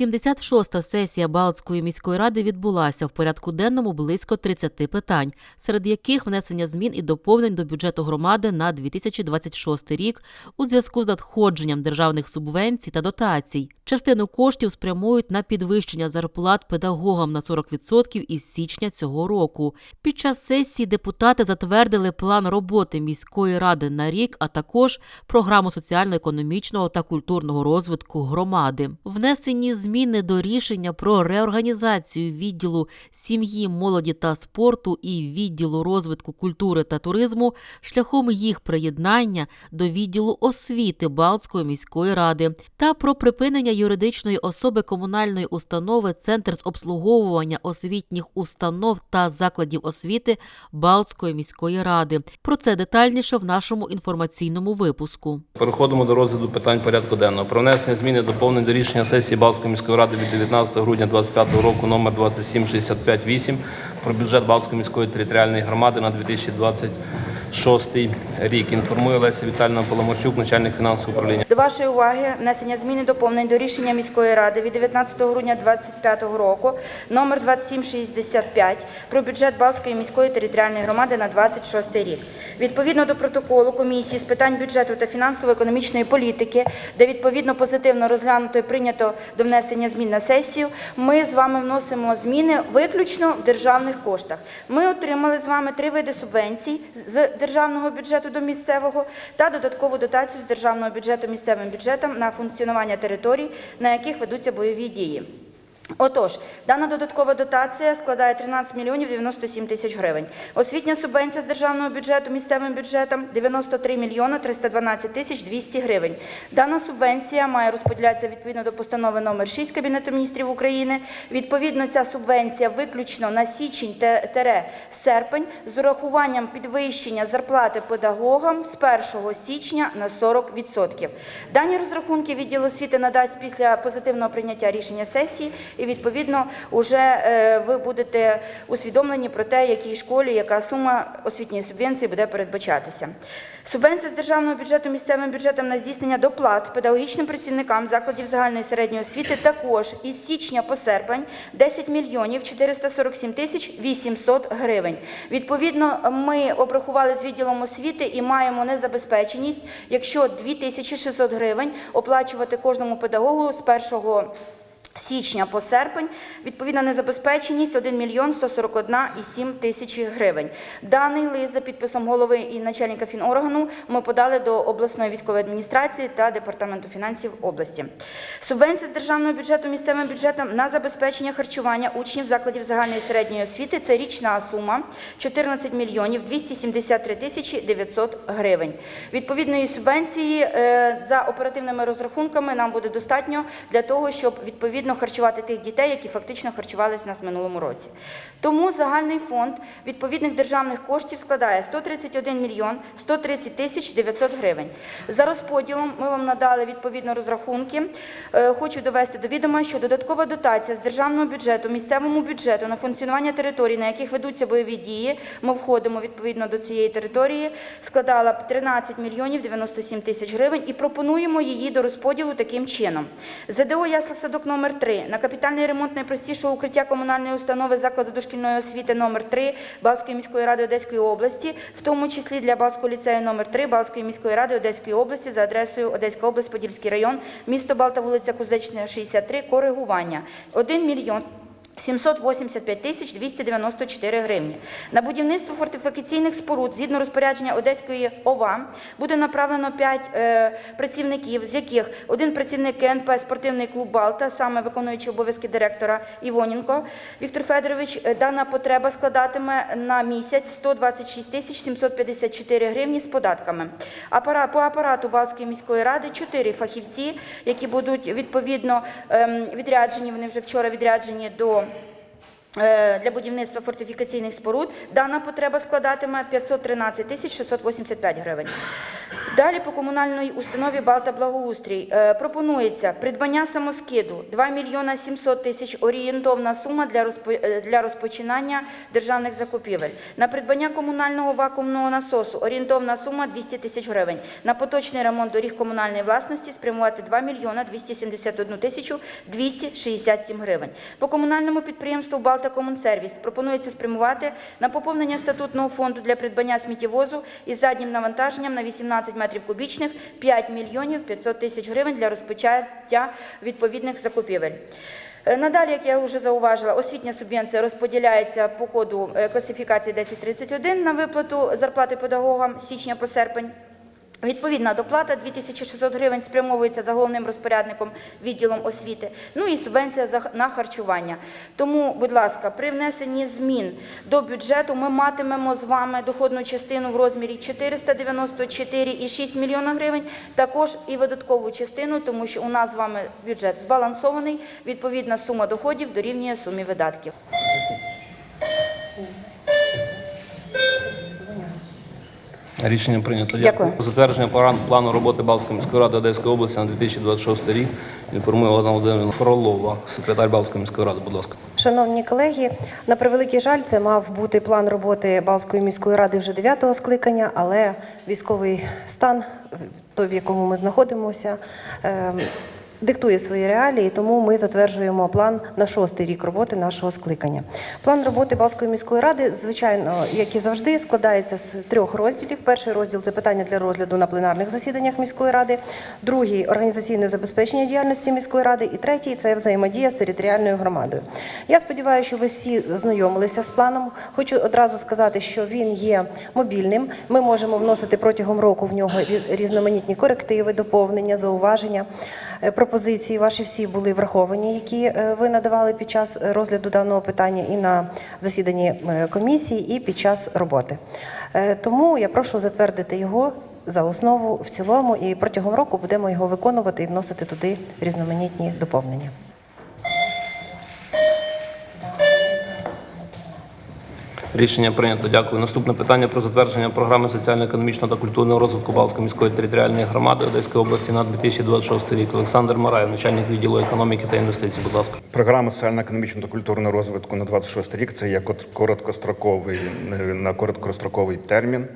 76-та сесія Балтської міської ради відбулася в порядку денному близько 30 питань, серед яких внесення змін і доповнень до бюджету громади на 2026 рік у зв'язку з надходженням державних субвенцій та дотацій. Частину коштів спрямують на підвищення зарплат педагогам на 40% із січня цього року. Під час сесії депутати затвердили план роботи міської ради на рік, а також програму соціально-економічного та культурного розвитку громади. Внесені зміни до рішення про реорганізацію відділу сім'ї, молоді та спорту і відділу розвитку культури та туризму шляхом їх приєднання до відділу освіти Балтської міської ради та про припинення юридичної особи комунальної установи Центр з обслуговування освітніх установ та закладів освіти Балтської міської ради. Про це детальніше в нашому інформаційному випуску. Переходимо до розгляду питань порядку денного. Про внесення зміни доповнень до рішення сесії Балтської міської ради від 19 грудня 2025 року номер 27658 про бюджет Балтської міської територіальної громади на 2026 рік. Інформує Леся Вітальна Поломарчук, начальник фінансового управління. До вашої уваги внесення змін і доповнень до рішення міської ради від 19 грудня 2025 року номер 2765 про бюджет Балтської міської територіальної громади на 26 рік. Відповідно до протоколу комісії з питань бюджету та фінансово-економічної політики, де відповідно позитивно розглянуто і прийнято до внесення змін на сесію, ми з вами вносимо зміни виключно в державних коштах. Ми отримали з вами три види субвенцій з державного бюджету до місцевого та додаткову дотацію з державного бюджету місцевим бюджетам на функціонування територій, на яких ведуться бойові дії. Отож, дана додаткова дотація складає 13 мільйонів 97 тисяч гривень. Освітня субвенція з державного бюджету місцевим бюджетам 93 мільйона 312 тисяч 200 гривень. Дана субвенція має розподілятися відповідно до постанови номер 6 Кабінету міністрів України. Відповідно, ця субвенція виключно на січень серпень з урахуванням підвищення зарплати педагогам з 1 січня на 40%. Дані розрахунки відділ освіти надасть після позитивного прийняття рішення сесії, і відповідно вже е, ви будете усвідомлені про те, якій школі яка сума освітньої субвенції буде передбачатися. Субвенція з державного бюджету місцевим бюджетом на здійснення доплат педагогічним працівникам закладів загальної середньої освіти також із січня по серпень 10 мільйонів 447 тисяч 800 гривень. Відповідно, ми обрахували з відділом освіти і маємо незабезпеченість, якщо 2600 гривень оплачувати кожному педагогу з 1 січня по серпень, відповідна незабезпеченість 1 мільйон 141,7 тисячі гривень. Даний лист за підписом голови і начальника фіноргану ми подали до обласної військової адміністрації та департаменту фінансів області. Субвенція з державного бюджету місцевим бюджетом на забезпечення харчування учнів закладів загальної середньої освіти це річна сума 14 мільйонів 273 тисячі 900 гривень. Відповідної субвенції е, за оперативними розрахунками нам буде достатньо для того, щоб відповідно харчувати тих дітей, які фактично харчувалися в нас в минулому році. Тому загальний фонд відповідних державних коштів складає 131 мільйон 130 тисяч 900 гривень. За розподілом ми вам надали відповідно розрахунки. Е, Хочу довести до відома, що додаткова дотація з державного бюджету місцевому бюджету на функціонування територій, на яких ведуться бойові дії, ми входимо відповідно до цієї території, складала б 13 мільйонів 97 тисяч гривень і пропонуємо її до розподілу таким чином. ЗДО Ясла садок номер 3 на капітальний ремонт найпростішого укриття комунальної установи закладу дошкільної освіти номер 3 Балської міської ради Одеської області, в тому числі для Балського ліцею номер 3 Балської міської ради Одеської області за адресою Одеська область, Подільський район, місто Балта, вулиця Кузечна, 63, коригування. 1 мільйон 785 тисяч 294 гривні. На будівництво фортифікаційних споруд згідно розпорядження Одеської ОВА буде направлено 5 е, працівників, з яких один працівник КНП «Спортивний клуб Балта», саме виконуючий обов'язки директора Івоненко Віктор Федорович. Е, Дана потреба складатиме на місяць 126 тисяч 754 гривні з податками. Апара- По апарату Балтської міської ради 4 фахівці, які будуть відповідно ем, відряджені, вони вже вчора відряджені до е, для будівництва фортифікаційних споруд. Дана потреба складатиме 513 тисяч 685 гривень. Далі по комунальній установі «Балта Благоустрій» е, пропонується придбання самоскиду 2 мільйона 700 тисяч орієнтовна сума е, для розпочинання державних закупівель. На придбання комунального вакуумного насосу орієнтовна сума 200 тисяч гривень. На поточний ремонт доріг комунальної власності спрямувати 2 мільйона 271 тисячу 267 гривень. По комунальному підприємству «Балта Комунсервіс» пропонується спрямувати на поповнення статутного фонду для придбання сміттєвозу із заднім навантаженням на 18 метрів кубічних 5 мільйонів 500 тисяч гривень для розпочаття відповідних закупівель. Е, Надалі, як я вже зауважила, освітня субвенція розподіляється по коду е, класифікації 1031 на виплату зарплати педагогам з січня по серпень. Відповідна доплата 2600 гривень спрямовується за головним розпорядником відділом освіти. Ну і субвенція на харчування. Тому, будь ласка, при внесенні змін до бюджету ми матимемо з вами доходну частину в розмірі 494,6 мільйона гривень, також і видаткову частину, тому що у нас з вами бюджет збалансований. Відповідна сума доходів дорівнює сумі видатків. Рішення прийнято. Дякую. Про Затвердження плану роботи Балтської міської ради Одеської області на 2026 рік інформує Олена Володимирівна Фролова, секретар Балтської міської ради. Будь ласка. Шановні колеги, на превеликий жаль, це мав бути план роботи Балської міської ради вже 9-го скликання, але військовий стан, той, в якому ми знаходимося, ем, диктує свої реалії, тому ми затверджуємо план на шостий рік роботи нашого скликання. План роботи Балської міської ради, звичайно, як і завжди, складається з трьох розділів. Перший розділ це питання для розгляду на пленарних засіданнях міської ради, другий організаційне забезпечення діяльності міської ради, і третій це взаємодія з територіальною громадою. Я сподіваюся, що ви всі знайомилися з планом. Хочу одразу сказати, що він є мобільним. Ми можемо вносити протягом року в нього рі- різноманітні корективи, доповнення, зауваження. Е, Пропозиції ваші всі були враховані, які е, ви надавали під час розгляду даного питання і на засіданні е, комісії, і під час роботи. Тому я прошу затвердити його за основу в цілому, і протягом року будемо його виконувати і вносити туди різноманітні доповнення. Рішення прийнято. Дякую. Наступне питання про затвердження програми соціально-економічного та культурного розвитку Балтської міської територіальної громади Одеської області на 2026 рік. Олександр Мараєв, начальник відділу економіки та інвестицій. Будь ласка. Програма соціально-економічного та культурного розвитку на 26 рік це є короткостроковий е, на короткостроковий термін.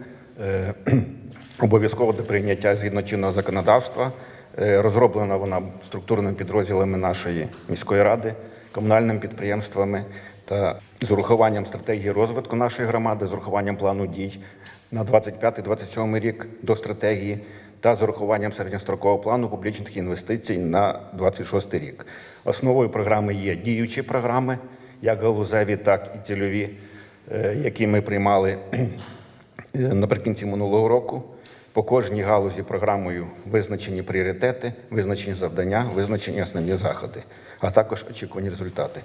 Е, Обов'язково до прийняття згідно чинного законодавства. Е, Розроблена вона структурними підрозділами нашої міської ради, комунальними підприємствами та з урахуванням стратегії розвитку нашої громади, з урахуванням плану дій на 25-27 рік до стратегії та з урахуванням середньострокового плану публічних інвестицій на 26 рік. Основою програми є діючі програми, як галузеві, так і цільові, е, які ми приймали е, наприкінці минулого року. По кожній галузі програмою визначені пріоритети, визначені завдання, визначені основні заходи, а також очікувані результати.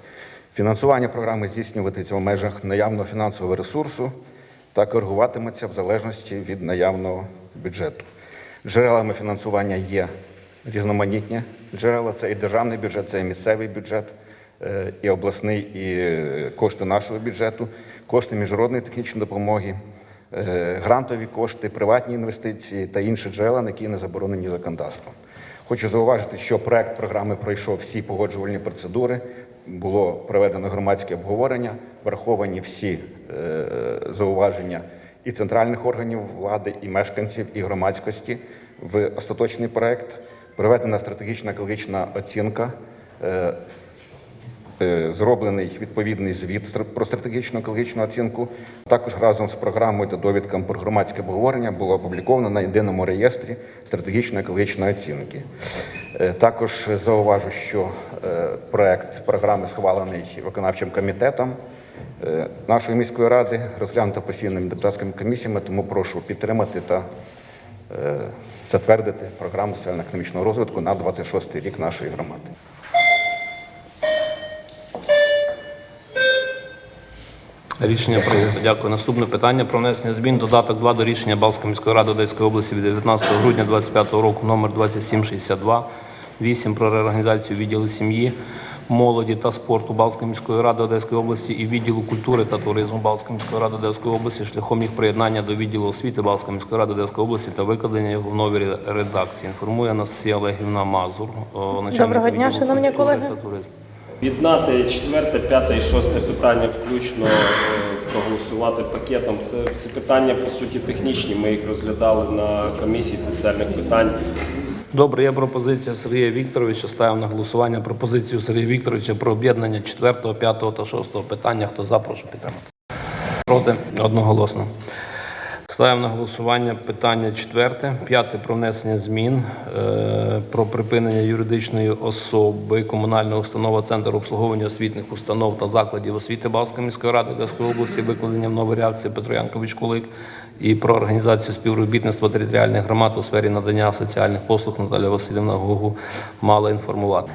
Фінансування програми здійснюватиметься в межах наявного фінансового ресурсу та коригуватиметься в залежності від наявного бюджету. Джерелами фінансування є різноманітні джерела. Це і державний бюджет, це і місцевий бюджет, е, і обласний, і е, кошти нашого бюджету, кошти міжнародної технічної допомоги, е, грантові кошти, приватні інвестиції та інші джерела, які не заборонені законодавством. Хочу зауважити, що проект програми пройшов всі погоджувальні процедури. Було проведено громадське обговорення, враховані всі е, зауваження і центральних органів влади, і мешканців, і громадськості в остаточний проект. Проведена стратегічна екологічна оцінка. е, е, Зроблений відповідний звіт про стратегічну екологічну оцінку. Також разом з програмою та довідками про громадське обговорення було опубліковано на єдиному реєстрі стратегічної екологічної оцінки. Також зауважу, що проект програми схвалений виконавчим комітетом е, нашої міської ради, розглянуто постійними депутатськими комісіями, тому прошу підтримати та е, затвердити програму соціально-економічного розвитку на 26 рік нашої громади. Рішення прийнято. Дякую. Наступне питання про внесення змін додаток 2 до рішення Балтської міської ради Одеської області від 19 грудня 2025 року номер 2762 8 про реорганізацію відділу сім'ї, молоді та спорту Балтської міської ради Одеської області і відділу культури та туризму Балтської міської ради Одеської області шляхом їх приєднання до відділу освіти Балтської міської ради Одеської області та викладення його в новій редакції. Інформує Анастасія Олегівна Мазур, начальник Доброго дня, шановні колеги. та туризму. Об'єднати четверте, п'яте і шосте питання включно е, проголосувати пакетом. Це ці питання по суті технічні. Ми їх розглядали на комісії соціальних питань. Добре, є пропозиція Сергія Вікторовича. Ставимо на голосування пропозицію Сергія Вікторовича про об'єднання 4, 5 та 6 питання. Хто за, прошу підтримати. Проти одноголосно. Ставимо на голосування питання четверте, п'яте про внесення змін е, про припинення юридичної особи комунального установа Центр обслуговування освітніх установ та закладів освіти Балської міської ради Одеської області, викладення в новій реакції Петро Янкович Кулик і про організацію співробітництва територіальних громад у сфері надання соціальних послуг Наталя Васильівна Гогу мала інформувати.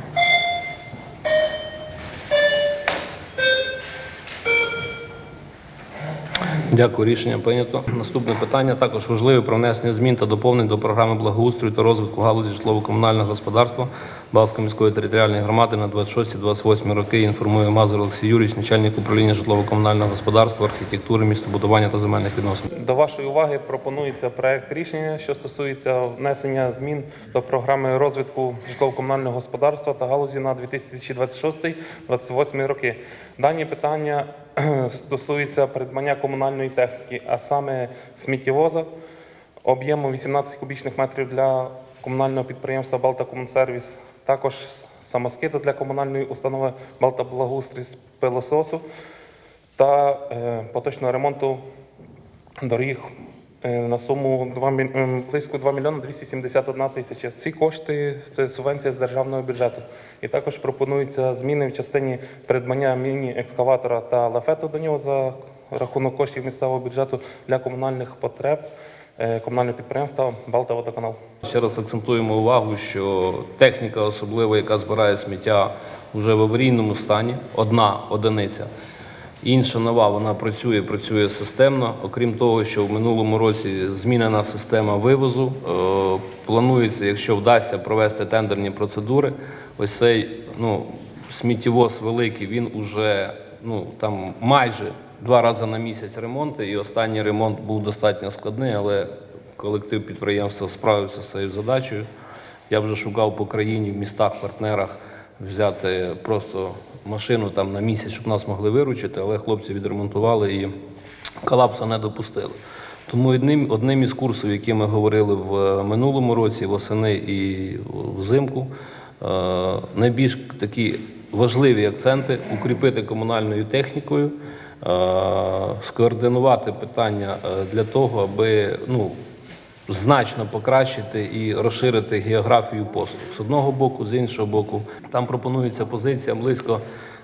Дякую, рішення прийнято. Наступне питання також важливе про внесення змін та доповнень до програми благоустрою та розвитку галузі житлово-комунального господарства Балтської міської територіальної громади на 26-28 роки. Інформує Мазур Олексій Юрійович, начальник управління житлово-комунального господарства, архітектури, містобудування та земельних відносин. До вашої уваги пропонується проект рішення, що стосується внесення змін до програми розвитку житлово-комунального господарства та галузі на 2026-2028 роки. Дані питання стосуються придбання комунальної техніки, а саме сміттєвоза об'єму 18 кубічних метрів для комунального підприємства «Балтакомунсервіс», також самоскида для комунальної установи «Балта Благоустрій» з пилососу та е, поточного ремонту доріг на суму 2, міль- ем, близько 2 мільйони 271 тисяча. Ці кошти це субвенція з державного бюджету. І також пропонуються зміни в частині придбання міні-екскаватора та лафету до нього за рахунок коштів місцевого бюджету для комунальних потреб е, комунального підприємства «Балтаводоканал». Ще раз акцентуємо увагу, що техніка, особливо яка збирає сміття, вже в аварійному стані, одна одиниця. Інша нова, вона працює, працює системно. Окрім того, що в минулому році змінена система вивозу. Е, Планується, якщо вдасться провести тендерні процедури, ось цей ну, сміттєвоз великий, він уже ну, там майже два рази на місяць ремонти, і останній ремонт був достатньо складний, але колектив підприємства справився з цією задачею. Я вже шукав по країні в містах, партнерах взяти просто машину там на місяць, щоб нас могли виручити, але хлопці відремонтували і колапсу не допустили. Тому одним, одним із курсів, які ми говорили в е, минулому році, восени і взимку, е, найбільш такі важливі акценти укріпити комунальною технікою, е, скоординувати питання для того, аби ну, значно покращити і розширити географію послуг. З одного боку, з іншого боку, там пропонується позиція близько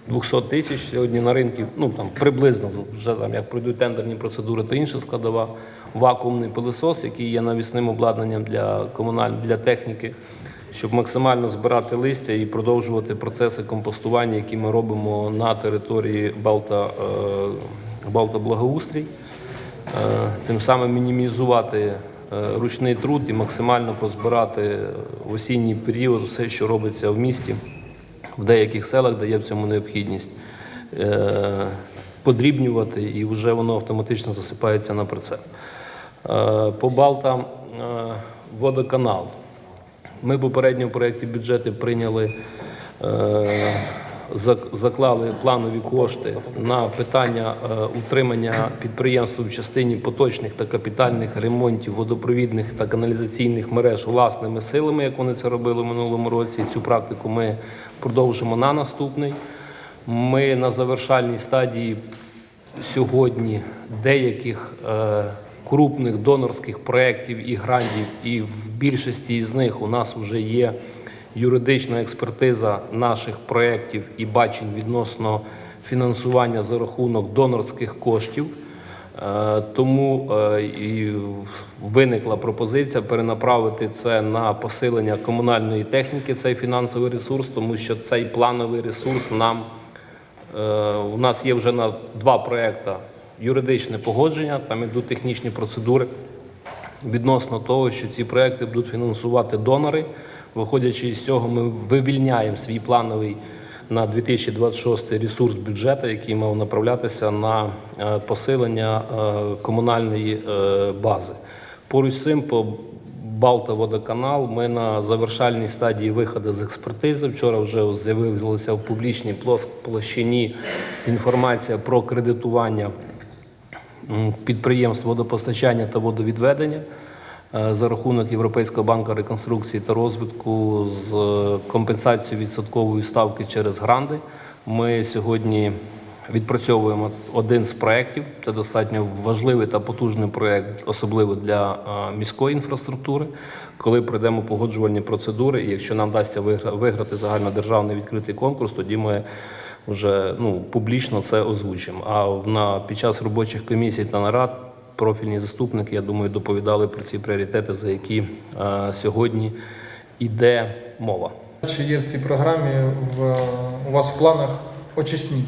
200 тисяч сьогодні на ринку, ну там приблизно вже там як пройдуть тендерні процедури, то інша складова. Вакуумний пилосос, який є навісним обладнанням для комунальної для техніки, щоб максимально збирати листя і продовжувати процеси компостування, які ми робимо на території Балта, е, Балта Благоустрій. Е, Цим самим мінімізувати ручний труд і максимально позбирати в осінній період все, що робиться в місті, в деяких селах, де є в цьому необхідність, е, подрібнювати, і вже воно автоматично засипається на прицеп. Е, По Балтам е, водоканал. Ми попередньо в проєкті бюджету прийняли, е, заклали планові кошти на питання е, утримання підприємства в частині поточних та капітальних ремонтів водопровідних та каналізаційних мереж власними силами, як вони це робили в минулому році. Цю практику ми продовжимо на наступний. Ми на завершальній стадії сьогодні деяких е, крупних донорських проєктів і грантів, і в більшості з них у нас вже є юридична експертиза наших проєктів і бачень відносно фінансування за рахунок донорських коштів. Е, Тому е, і виникла пропозиція перенаправити це на посилення комунальної техніки, цей фінансовий ресурс, тому що цей плановий ресурс нам Е, У нас є вже на два проекти юридичне погодження, там йдуть технічні процедури відносно того, що ці проекти будуть фінансувати донори. Виходячи з цього, ми вивільняємо свій плановий на 2026 ресурс бюджету, який мав направлятися на е, посилення е, комунальної е, бази. Поруч з цим по Балтаводоканал. Ми на завершальній стадії виходу з експертизи. Вчора вже з'явилася в публічній площині інформація про кредитування підприємств водопостачання та водовідведення е, за рахунок Європейського банку реконструкції та розвитку з е, компенсацією відсоткової ставки через гранди. Ми сьогодні відпрацьовуємо один з проєктів. Це достатньо важливий та потужний проєкт, особливо для е, міської інфраструктури. Коли пройдемо погоджувальні процедури, і якщо нам вдасться виграти загальнодержавний відкритий конкурс, тоді ми вже ну, публічно це озвучимо. А на, під час робочих комісій та нарад профільні заступники, я думаю, доповідали про ці пріоритети, за які е, сьогодні йде мова. Чи є в цій програмі в, у вас в планах очисні?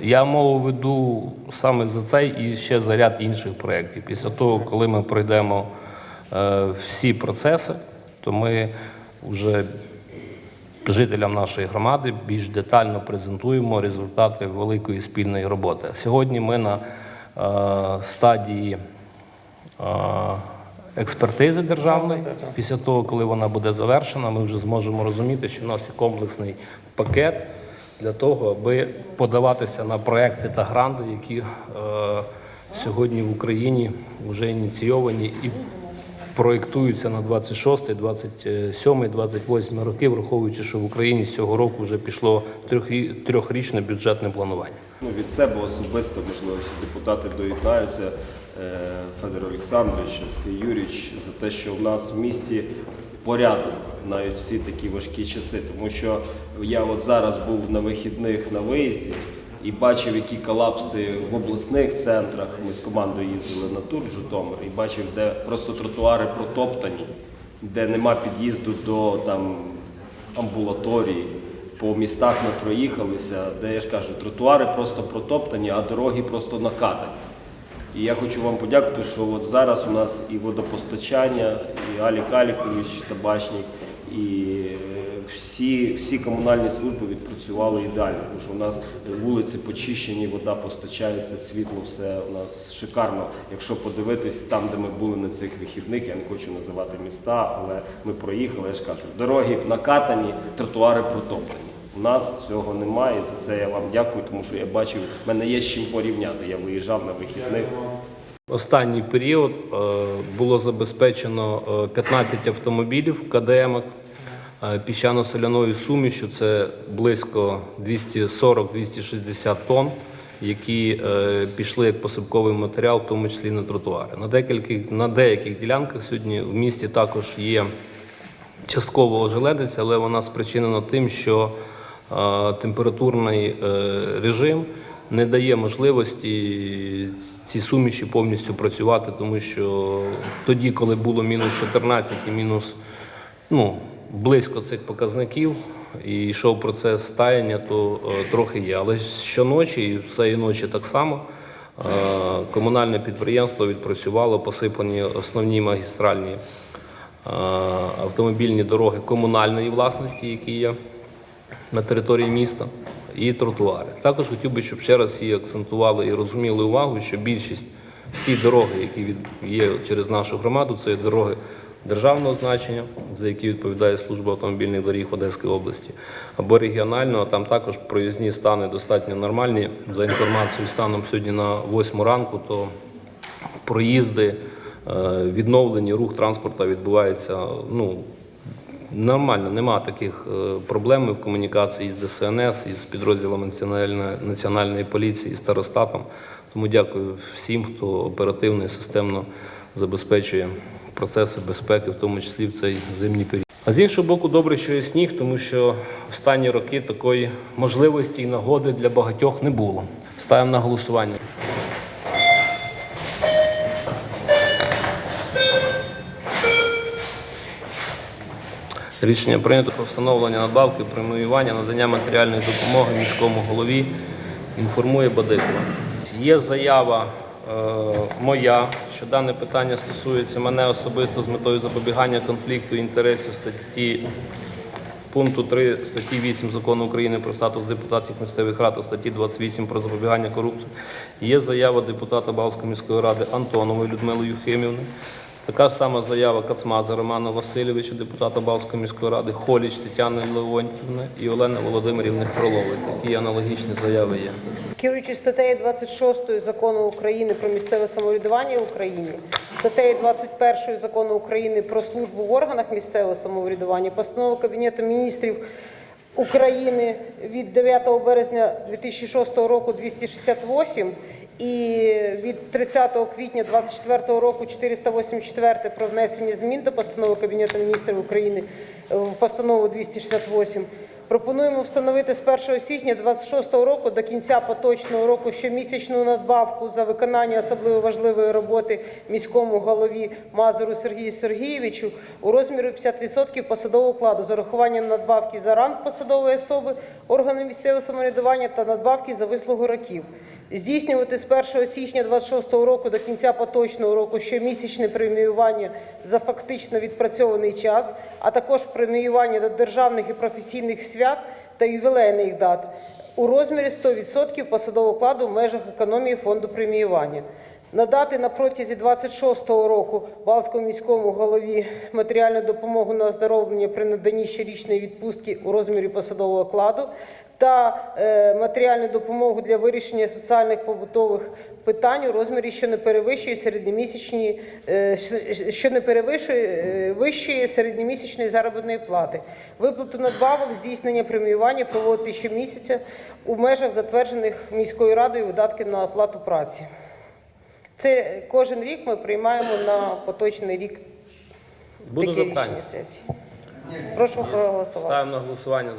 Я мову веду саме за цей і ще за ряд інших проєктів. Після того, коли ми пройдемо е, всі процеси, то ми вже жителям нашої громади більш детально презентуємо результати великої спільної роботи. Сьогодні ми на е, стадії е, експертизи державної. Після того, коли вона буде завершена, ми вже зможемо розуміти, що в нас є комплексний пакет для того, аби подаватися на проекти та гранти, які е, сьогодні в Україні вже ініційовані і проєктуються на 26, 27, 28 роки, враховуючи, що в Україні з цього року вже пішло трьохрі- трьохрічне бюджетне планування. Ну, від себе особисто, можливо, всі депутати доєднаються. е, Федор Олександрович, Олексій Юрійович, за те, що в нас в місті порядок навіть всі такі важкі часи. Тому що я от зараз був на вихідних на виїзді і бачив, які колапси в обласних центрах. Ми з командою їздили на тур в Житомир і бачив, де просто тротуари протоптані, де нема під'їзду до там амбулаторії. По містах ми проїхалися, де я ж кажу, тротуари просто протоптані, а дороги просто накатані. І я хочу вам подякувати, що от зараз у нас і водопостачання, і Алік Алікович, табачник, і всі, всі комунальні служби відпрацювали ідеально, тому що у нас вулиці почищені, вода постачається, світло, все у нас шикарно. Якщо подивитись там, де ми були на цих вихідних, я не хочу називати міста, але ми проїхали, я ж кажу, дороги накатані, тротуари протоптані. У нас цього немає, і за це я вам дякую, тому що я бачив, в мене є з чим порівняти. Я виїжджав на вихідних. Останній період е, було забезпечено е, 15 автомобілів КДМ е, піщано-соляною сумішю. Це близько 240-260 тонн, які е, пішли як посипковий матеріал, в тому числі на тротуари. На деяких, на деяких ділянках сьогодні в місті також є частково ожеледиця, але вона спричинена тим, що е, температурний режим не дає можливості ці суміші повністю працювати, тому що тоді, коли було мінус 14 і мінус ну, близько цих показників, і йшов процес таяння, то е, трохи є. Але щоночі і цієї ночі так само е, комунальне підприємство відпрацювало посипані основні магістральні е, автомобільні дороги комунальної власності, які є на території міста, і тротуари. Також хотів би, щоб ще раз всі акцентували і розуміли увагу, що більшість всі дороги, які від- є через нашу громаду, це дороги державного значення, за які відповідає служба автомобільних доріг Одеської області, або регіонального. Там також проїзні стани достатньо нормальні. За інформацією станом сьогодні на 8 ранку, то проїзди, е, відновлені, рух транспорту відбувається ну, нормально, нема таких е, проблем в комунікації з ДСНС, із підрозділами національної, поліції, і старостатом. Тому дякую всім, хто оперативно і системно забезпечує процеси безпеки, в тому числі в цей зимній період. А з іншого боку, добре, що є сніг, тому що останні роки такої можливості і нагоди для багатьох не було. Ставимо на голосування. Рішення прийнято про встановлення надбавки, преміювання, надання матеріальної допомоги міському голові. Інформує Бадикова. Є заява моя, що дане питання стосується мене особисто з метою запобігання конфлікту інтересів статті пункту 3 статті 8 Закону України про статус депутатів місцевих рад та статті 28 про запобігання корупції є заява депутата Балтської міської ради Антонової Людмили Юхимівни. Така сама заява Кацмаза Романа Васильовича, депутата Балтської міської ради, Холіч Тетяни Леонтівни і Олени Володимирівни Фролової. Такі аналогічні заяви є. Керуючись статтею 26 Закону України про місцеве самоврядування в Україні, статтею 21 Закону України про службу в органах місцевого самоврядування, постанова Кабінету міністрів України від 9 березня 2006 року 268 і від 30 квітня 2024 року 484 про внесення змін до постанови Кабінету міністрів України в постанову 268 Пропонуємо встановити з 1 січня 26 року до кінця поточного року щомісячну надбавку за виконання особливо важливої роботи міському голові Мазуру Сергію Сергійовичу у розмірі 50% посадового окладу з урахуванням надбавки за ранг посадової особи органи місцевого самоврядування та надбавки за вислугу років. Здійснювати з 1 січня 26 року до кінця поточного року щомісячне преміювання за фактично відпрацьований час, а також преміювання до державних і професійних свят та ювілейних дат у розмірі 100% посадового окладу в межах економії фонду преміювання. Надати на протязі 26-го року Балтському міському голові матеріальну допомогу на оздоровлення при наданні щорічної відпустки у розмірі посадового окладу та е, матеріальну допомогу для вирішення соціальних побутових питань у розмірі, що не перевищує середньомісячні, е, що не перевищує е, вищої середньомісячної заробітної плати. Виплату надбавок, здійснення преміювання проводити щомісяця у межах затверджених міською радою видатки на оплату праці. Це кожен рік ми приймаємо на поточний рік Буде таке запитання? рішення сесії. Прошу проголосувати. Ставимо на голосування.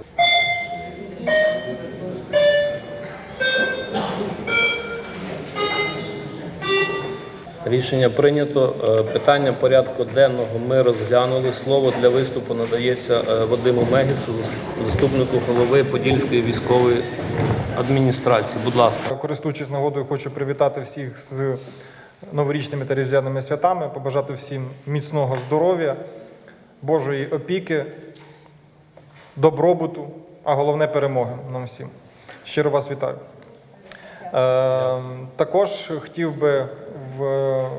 Рішення прийнято. Е, Питання порядку денного ми розглянули. Слово для виступу надається е, Вадиму Мегісу, заступнику голови Подільської військової адміністрації. Будь ласка. Користуючись нагодою, хочу привітати всіх з новорічними та різдвяними святами, побажати всім міцного здоров'я, Божої опіки, добробуту, а головне перемоги нам всім. Щиро вас вітаю. Е, також хотів би в,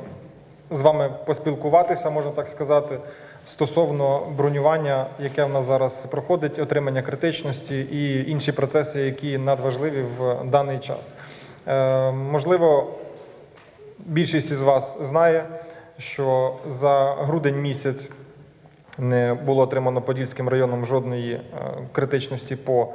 з вами поспілкуватися, можна так сказати, стосовно бронювання, яке в нас зараз проходить, отримання критичності і інші процеси, які надважливі в даний час. Е, можливо, більшість із вас знає, що за грудень місяць не було отримано Подільським районом жодної е, критичності по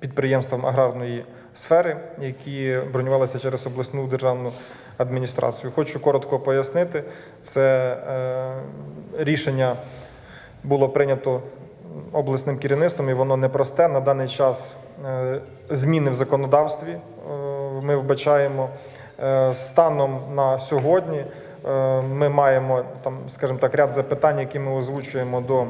підприємствам аграрної сфери, які бронювалися через обласну державну адміністрацію. Хочу коротко пояснити, це е, рішення було прийнято обласним керівництвом, і воно непросте. На даний час е, зміни в законодавстві ми вбачаємо. Станом на сьогодні ми маємо там, скажімо так, ряд запитань, які ми озвучуємо до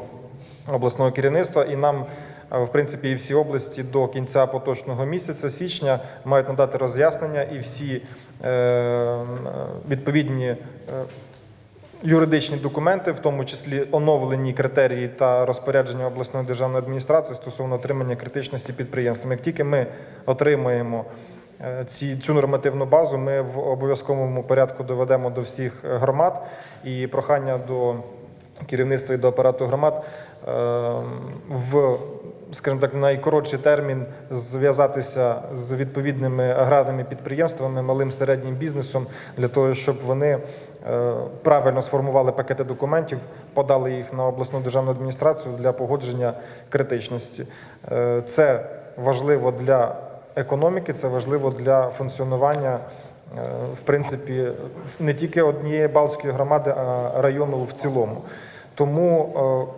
обласного керівництва, і нам, е, в принципі, і всі області до кінця поточного місяця, січня, мають надати роз'яснення і всі е, відповідні. е, юридичні документи, в тому числі оновлені критерії та розпорядження обласної державної адміністрації стосовно отримання критичності підприємством. Як тільки ми отримаємо е, ці, цю нормативну базу, ми в обов'язковому порядку доведемо до всіх е, громад і прохання до керівництва і до апарату громад е, в скажімо так, найкоротший термін зв'язатися з відповідними аграрними підприємствами, малим середнім бізнесом для того, щоб вони е, правильно сформували пакети документів, подали їх на обласну державну адміністрацію для погодження критичності. Е, Це важливо для економіки, це важливо для функціонування. е, В принципі, не тільки однієї Балтської громади, а району в цілому. Тому е,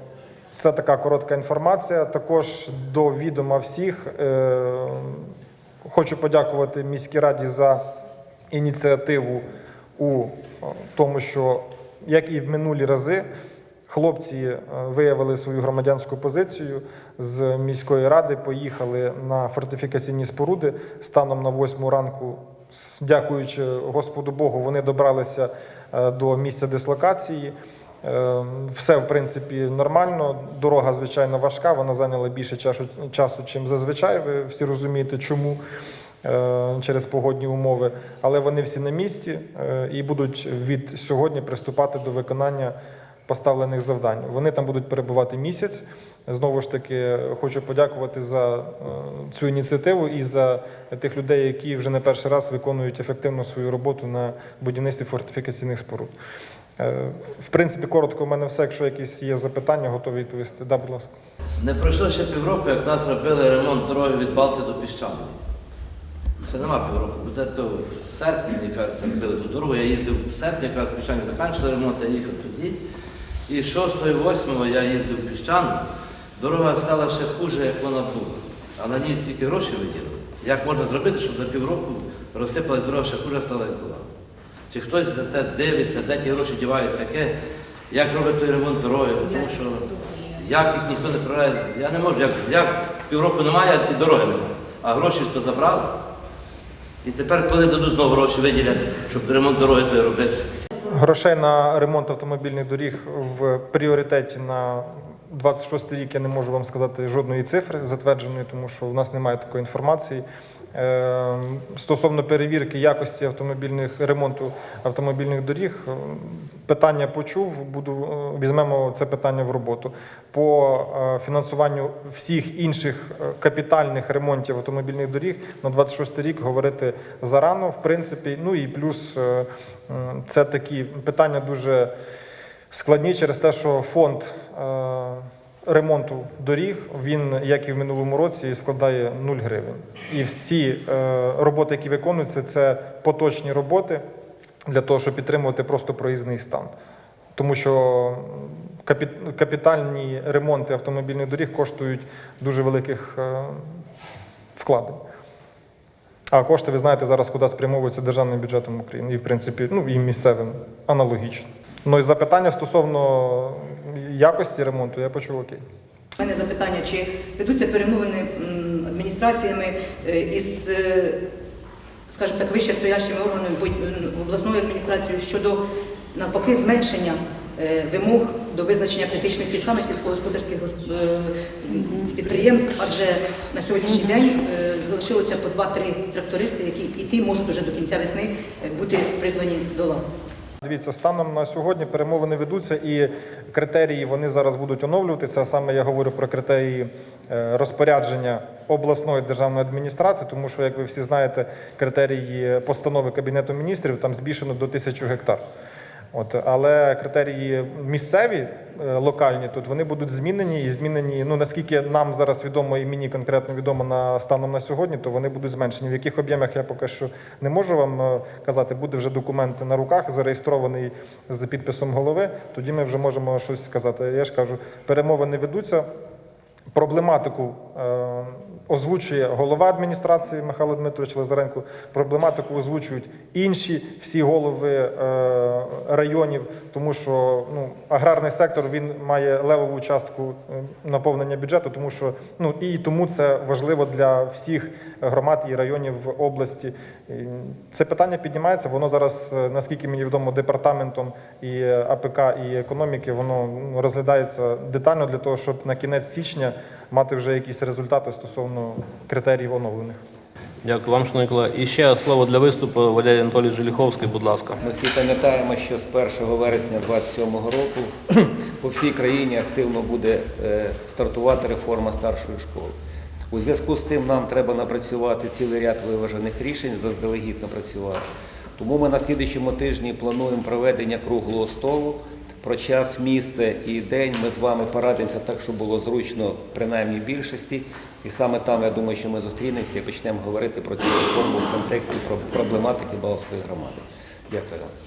це така коротка інформація. Також до відома всіх. е, Хочу подякувати міській раді за ініціативу у тому, що як і в минулі рази, хлопці виявили свою громадянську позицію з міської ради, поїхали на фортифікаційні споруди станом на 8 ранку. Дякуючи Господу Богу, вони добралися е, до місця дислокації. Е, Все, в принципі, нормально. Дорога, звичайно, важка, вона зайняла більше часу, часу чим зазвичай. Ви всі розумієте, чому е, через погодні умови. Але вони всі на місці і будуть від сьогодні приступати до виконання поставлених завдань. Вони там будуть перебувати місяць. Знову ж таки, хочу подякувати за е, цю ініціативу і за тих людей, які вже не перший раз виконують ефективно свою роботу на будівництві фортифікаційних споруд. Е, В принципі, коротко, у мене все. Якщо якісь є запитання, готові відповісти. Да, будь ласка. Не пройшло ще півроку, як нас робили ремонт дороги від Балти до Піщаної. Це нема півроку. бо Це то в серпні, мені кажеться, робили ту дорогу. Я їздив в серпні, якраз в Піщані закінчили ремонт, я їхав тоді. І 6 і 8 я їздив в Піщану. Дорога стала ще хуже, як вона була. А на ній стільки грошей виділили. Як можна зробити, щоб за півроку розсипалась дорога ще хуже стала, як була? Чи хтось за це дивиться, де ті гроші діваються, яке, як робить той ремонт дороги, тому що якість ніхто не проведе. Я не можу, як, як півроку немає і дороги немає. А гроші ж то забрали. І тепер, коли дадуть знову гроші, виділять, щоб ремонт дороги той робити. Грошей на ремонт автомобільних доріг в пріоритеті на 26 рік я не можу вам сказати жодної цифри затвердженої, тому що в нас немає такої інформації. Е, Стосовно перевірки якості автомобільних ремонту автомобільних доріг, питання почув. Буду е, візьмемо це питання в роботу. По е, фінансуванню всіх інших е, капітальних ремонтів автомобільних доріг на 26 рік говорити зарано, в принципі. Ну і плюс це такі питання дуже складні через те, що фонд ремонту доріг він, як і в минулому році, складає 0 гривень. І всі е, роботи, які виконуються, це поточні роботи для того, щоб підтримувати просто проїзний стан. Тому що капітальні ремонти автомобільних доріг коштують дуже великих е, вкладень. А кошти, ви знаєте, зараз куди спрямовуються державним бюджетом України і, в принципі, ну і місцевим аналогічно. Ну і запитання стосовно якості ремонту, я почув окей. У мене запитання, чи ведуться перемовини адміністраціями е, із, е, скажімо так, вище стоящими органами обласної адміністрації щодо навпаки зменшення е, вимог до визначення критичності саме сільськогосподарських підприємств, адже на сьогоднішній день залишилося по 2-3 трактористи, які і ті можуть уже до кінця весни бути призвані до ладу. Дивіться, станом на сьогодні перемовини ведуться і критерії вони зараз будуть оновлюватися. Саме я говорю про критерії е, розпорядження обласної державної адміністрації, тому що, як ви всі знаєте, критерії постанови Кабінету міністрів там збільшено до тисячі гектар. От, але критерії місцеві, е, локальні, тут вони будуть змінені і змінені. Ну наскільки нам зараз відомо і мені конкретно відомо на станом на сьогодні, то вони будуть зменшені. В яких об'ємах я поки що не можу вам е, казати. Буде вже документ на руках, зареєстрований з підписом голови. Тоді ми вже можемо щось сказати. Я ж кажу, перемовини ведуться. Проблематику е, озвучує голова адміністрації Михайло Дмитрович Лазаренко. Проблематику озвучують інші всі голови е, районів, тому що ну, аграрний сектор він має левову частку е, наповнення бюджету, тому що ну і тому це важливо для всіх громад і районів області. Це питання піднімається. Воно зараз, е, наскільки мені відомо, департаментом і АПК і економіки, воно ну, розглядається детально для того, щоб на кінець січня мати вже якісь результати стосовно критеріїв оновлених. Дякую вам, шановні колеги. І ще слово для виступу Валерій Анатолійович Желіховський, будь ласка. Ми всі пам'ятаємо, що з 1 вересня 2027 року по всій країні активно буде е, стартувати реформа старшої школи. У зв'язку з цим нам треба напрацювати цілий ряд виважених рішень, заздалегідь напрацювати. Тому ми на слідчому тижні плануємо проведення круглого столу. Про час, місце і день ми з вами порадимося так, щоб було зручно принаймні більшості. І саме там, я думаю, що ми зустрінемося і почнемо говорити про цю реформу в контексті проблематики Балської громади. Дякую.